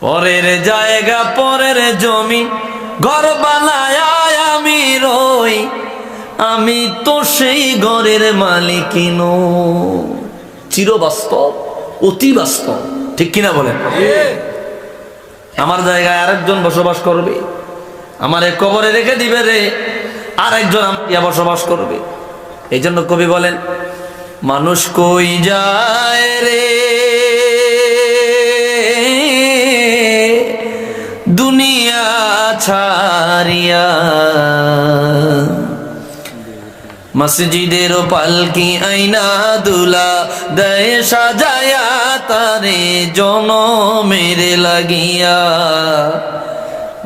পরের জায়গা, পরের জমি, ঘর বানায় আমি রই। আমি তো সেই ঘরের মালিকিন চিরবাস্তব অতি বাস্তব ঠিক কিনা বলেন? আমার জায়গায় আরেকজন বসবাস করবে। আমার কবরে রেখে দিবে রে। আরেকজন ইয়া বসবাস করবে। এই জন্য কবি বলেন, মানুষ কই যায় রে? মসজিদের পালকি আইনা দুলা? দয় সাজায়া তারে জন মেরে লাগিয়া।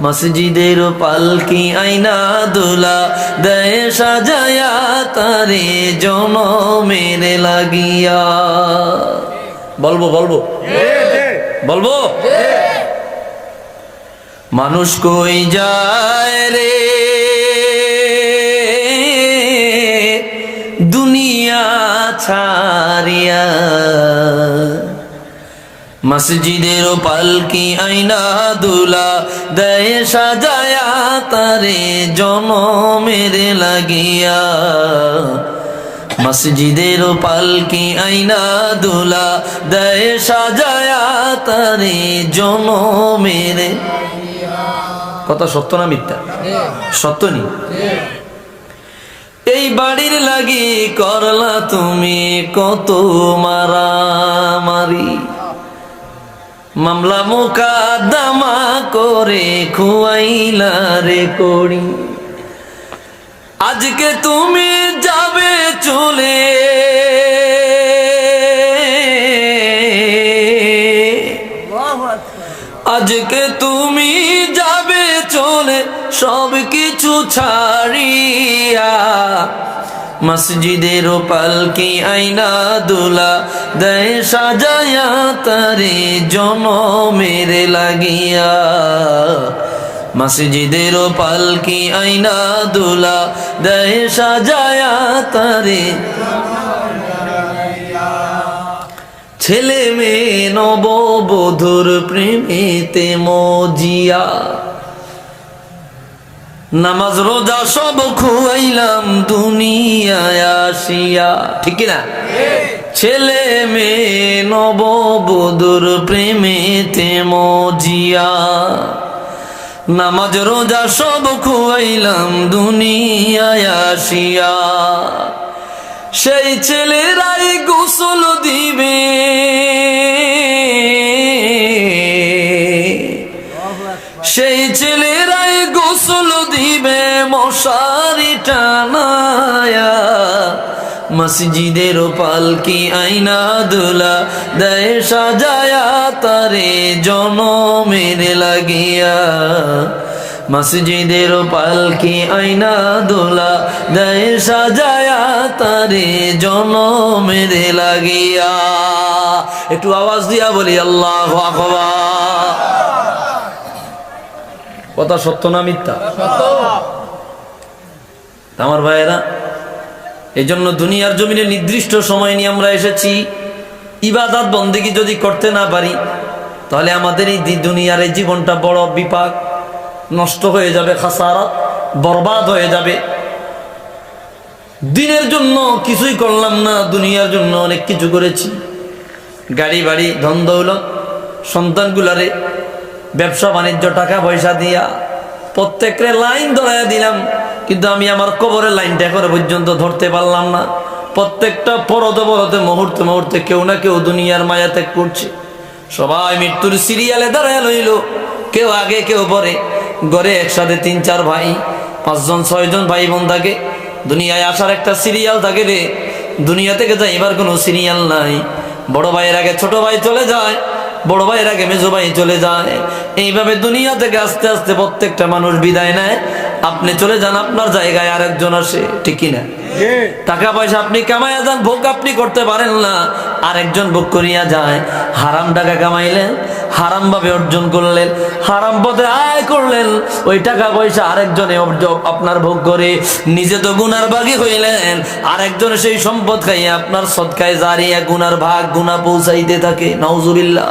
মসজিদের পালকি আইনা দুলা? দয় সাজায়া তারে জন মেরে লাগিয়া। বলব বলব? বলব? মানুষ কই যায় রে? দুনিয়া ছাড়িয়া। মসজিদের পালকি আইনা দুলা দেয় সাজায়া তারে জনমের লাগিয়া। মসজিদের পালকি আইনা দুলা দেয় সাজায়া তারে জন জনমের কথা সত্য না মিথ্যা? সত্য নি? এই বাড়ির লাগি করলা তুমি কত মারামারি। মামলা মোকাদ্দমা করে খুয়াইলা রে করি আজকে তুমি যাবে সব কিছু ছাড়িয়া মসজিদের পালকি আইনা দুলা দেয় সাজায়া তারে জন মেরে লাগিয়া। মসজিদের পালকি আইনা দুলা দেয় সাজায়া তারে ছেলে মেয়ে নববধুর প্রেমেতে মজিয়া। নামাজ রোজা সব খুয়াইলাম দুনিয়ায় আসিয়া। ঠিক না ছেলে মেয়ে নব নববধুর প্রেমেতে মজিয়া। নামাজ রোজা সব খুয়াইলাম দুনিয়ায় আসিয়া। সেই ছেলেরাই গোসল দিবে। মসজিদের পালকি আইনা দুলা? দেয় সাজায়া তারে জনমের লাগিয়া। মসজিদের পালকি আইনা দোলা? দেয় সাজায়া তারে জনমের লাগিয়া। একটু আওয়াজ দিয়া বলি আল্লাহ কথা সত্য না মিথ্যা? আমার ভাইয়েরা এই জন্য দুনিয়ার জমিনে নির্দিষ্ট সময় নিয়ে আমরা এসেছি। ইবাদত বন্দেগি যদি করতে না পারি, তাহলে আমাদের এই দুনিয়ার এই জীবনটা বড় বিপাক। নষ্ট হয়ে যাবে, খাসারাত বরবাদ হয়ে যাবে। দিনের জন্য কিছুই করলাম না, দুনিয়ার জন্য অনেক কিছু করেছি। গাড়ি, বাড়ি, ধন দৌলত, সন্তানগুলারে, ব্যবসা, বাণিজ্য টাকা পয়সা দিয়া প্রত্যেকের লাইন ধরাইয়া দিলাম। কিন্তু আমি আমার কবরের লাইনটা এখনও পর্যন্ত ধরতে পারলাম না। প্রত্যেকটা পরতে পরতে মুহূর্তে মুহূর্তে কেউ না কেউ দুনিয়ার মায়া ত্যাগ করছে। সবাই মৃত্যুর সিরিয়ালে দাঁড়ায় লইল কেউ আগে, কেউ পরে। ঘরে একসাথে তিন, চার ভাই, পাঁচজন, ছয়জন ভাই বোন থাকে। দুনিয়ায় আসার একটা সিরিয়াল থাকে রে। দুনিয়া থেকে যাইবার কোনো সিরিয়াল নাই। বড় ভাইয়ের আগে ছোট ভাই চলে যায়। বড় ভাইয়ের আগে মেজো ভাই চলে যায়। এইভাবে দুনিয়া থেকে আস্তে আস্তে প্রত্যেকটা মানুষ বিদায় নেয়। আপনি চলে যান আপনার জায়গায় আরেকজন আসে ঠিক না টাকা পয়সা আপনি কামাইয়া যান ভোগ আপনি করতে পারেন না। আরেকজন ভোগ করিয়া যায় হারাম টাকা কামাইলেন হারাম ভাবে অর্জন করলেন হারাম পথে আয় করলেন। ওই টাকা পয়সা আরেকজনে আপনার ভোগ করে নিজে তো গুনার ভাগই হইলেন। আরেকজনে সেই সম্পদ খাইয়া আপনার সৎকায় জারিয়া গুনার ভাগ গুনা পৌঁছাইতে থাকে। নওজুবিল্লাহ